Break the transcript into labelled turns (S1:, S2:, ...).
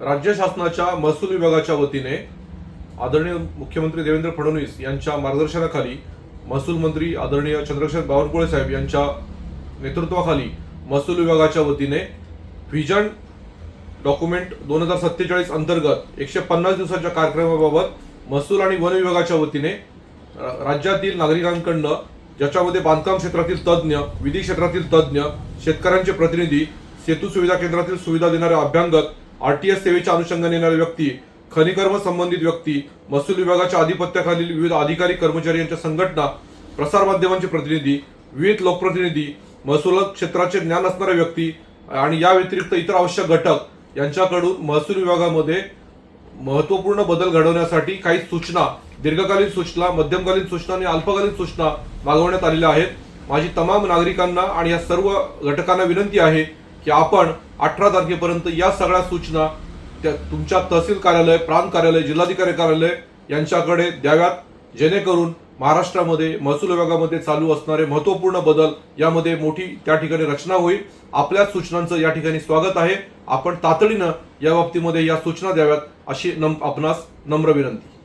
S1: राज्य शासनाच्या महसूल विभागाच्या वतीने आदरणीय मुख्यमंत्री देवेंद्र फडणवीस यांच्या मार्गदर्शनाखाली महसूल मंत्री आदरणीय चंद्रशेखर बावनकुळे साहेब यांच्या नेतृत्वाखाली महसूल विभागाच्या वतीने व्हिजन डॉक्युमेंट दोन हजार सत्तेचाळीस अंतर्गत एकशे पन्नास दिवसाच्या कार्यक्रमाबाबत महसूल आणि वन विभागाच्या वतीने राज्यातील नागरिकांकडनं ज्याच्यामध्ये बांधकाम क्षेत्रातील तज्ज्ञ विधी क्षेत्रातील तज्ज्ञ शेतकऱ्यांचे प्रतिनिधी सेतू सुविधा केंद्रातील सुविधा देणारे अभ्यांगत आरटीएस सेवेच्या अनुषंगाने येणारे व्यक्ती खनिकर्म संबंधित व्यक्ती महसूल विभागाच्या आधिपत्याखालील विविध अधिकारी कर्मचारी यांच्या संघटना प्रसारमाध्यमांचे प्रतिनिधी विविध लोकप्रतिनिधी महसूल क्षेत्राचे ज्ञान असणाऱ्या व्यक्ती आणि या व्यतिरिक्त इतर आवश्यक घटक यांच्याकडून महसूल विभागामध्ये महत्त्वपूर्ण बदल घडवण्यासाठी काही सूचना दीर्घकालीन सूचना मध्यमकालीन सूचना आणि अल्पकालीन सूचना मागवण्यात आलेल्या आहेत. माझी तमाम नागरिकांना आणि या सर्व घटकांना विनंती आहे की आपण अठरा तारखेपर्यंत या सगळ्या सूचना त्या तुमच्या तहसील कार्यालय प्रांत कार्यालय जिल्हाधिकारी कार्यालय यांच्याकडे द्याव्यात. जेणेकरून महाराष्ट्रामध्ये महसूल विभागामध्ये चालू असणारे महत्त्वपूर्ण बदल यामध्ये मोठी त्या ठिकाणी रचना होईल. आपल्या सूचनांचं या ठिकाणी स्वागत आहे. आपण तातडीनं या बाबतीमध्ये या सूचना द्याव्यात अशी नम आपणास नम्र विनंती.